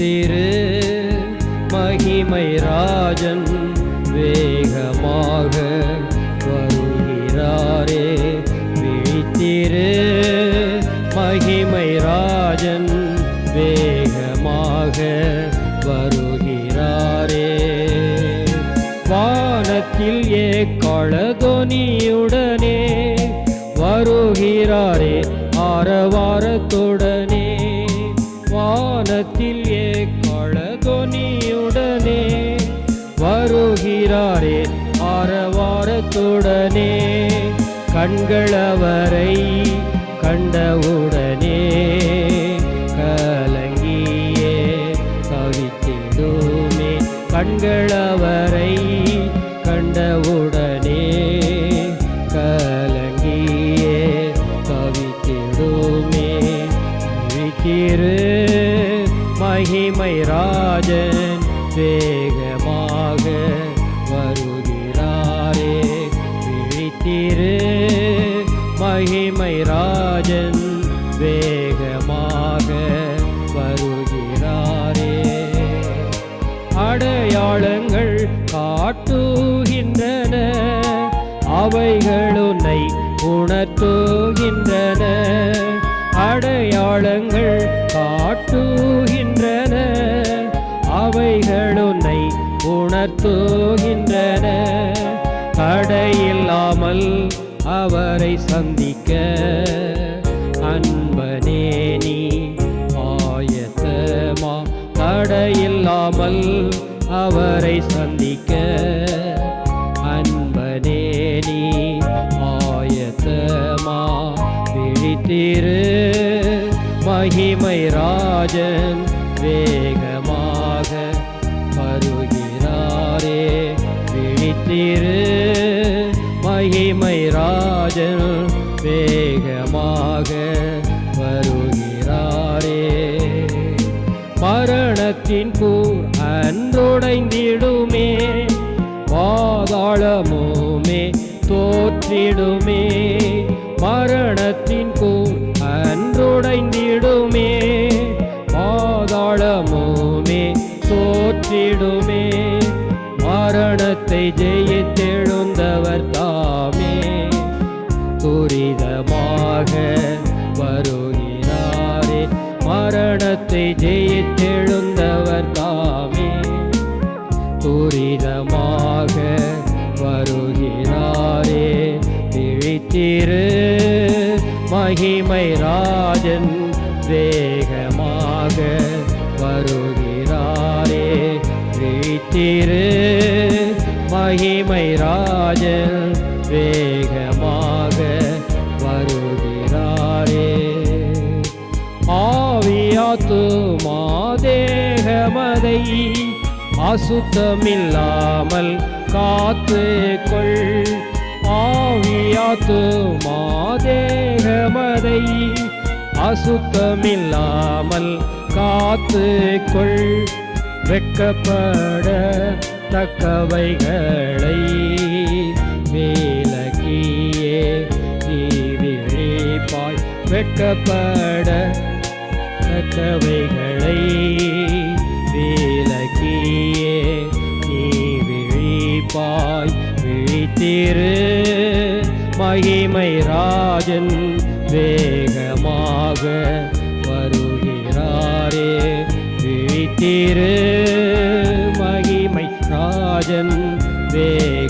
திரு. மகிமை ராஜன் வேகமாக வருகிறாரே. விழித்திரு. மகிமை ராஜன் வேகமாக வருகிறாரே. வானத்தில் ஏ கழதொனியுடனே வருகிறாரே ஆரவாரத்துடனே. வானத்தில் வருகிறாரே ஆரவாரத்துடனே கண்களவரை கண்டவுடனே கலங்கியே தவித்திடுமே கண்களவரை கண்டவுடனே கலங்கியே தவித்திடுமே. விழித்திரு மகிமை ராஜன் வே வேகமாக வருகிறாரே. அடையாளங்கள் காட்டுகின்றன அவைகள் உன்னை உணர்த்துகின்றன. அடையாளங்கள் காட்டுகின்றன அவைகள் உன்னை உணர்த்துகின்றன. தடையில்லாமல் அவரை சந்திக்க இல்லாமல் அவரை சந்திக்க அன்பனே நீ ஆயத்தமா விழித்திரு. மகிமை ராஜன் வேகமாக வருகிறாரே. விழித்திரு. மகிமை மரணத்தின் கூர் அன்றுடைந்திடுமே பாதாளமுமே தோற்றிடுமே மரணத்தின் கூர் அன்றுடைந்திடுமே பாதாளமுமே தோற்றிடுமே மரணத்தை ஜெயித்தெழுந்தவர் தாமே. துரிதமாக வருகிறேன் மரணத்தை ஜெயித்தெழுந்தவர் தாமே. துரிதமாக வருகிறாரே. விழித்திரு மகிமை ராஜன் வேகமாக வருகிறாரே. விழித்திரு மகிமை ராஜன் வேகமாக ஆவியாத்து மாதேகமதை அசுத்தமில்லாமல் காத்து கொள். ஆவியாத்து மாதேகமதை அசுத்தமில்லாமல் காத்து கொள். வெக்கப்பட தக்கவைகளை விலக்கியே நீ விழிப்பாய். வெட்கப்பட தக்கவைகளை விலக்கியே நீ விழிப்பாய் விழித்திரு. மகிமை ராஜன் வேகமாக வருகிறாரே விழித்திரு. மகிமை ராஜன் வேக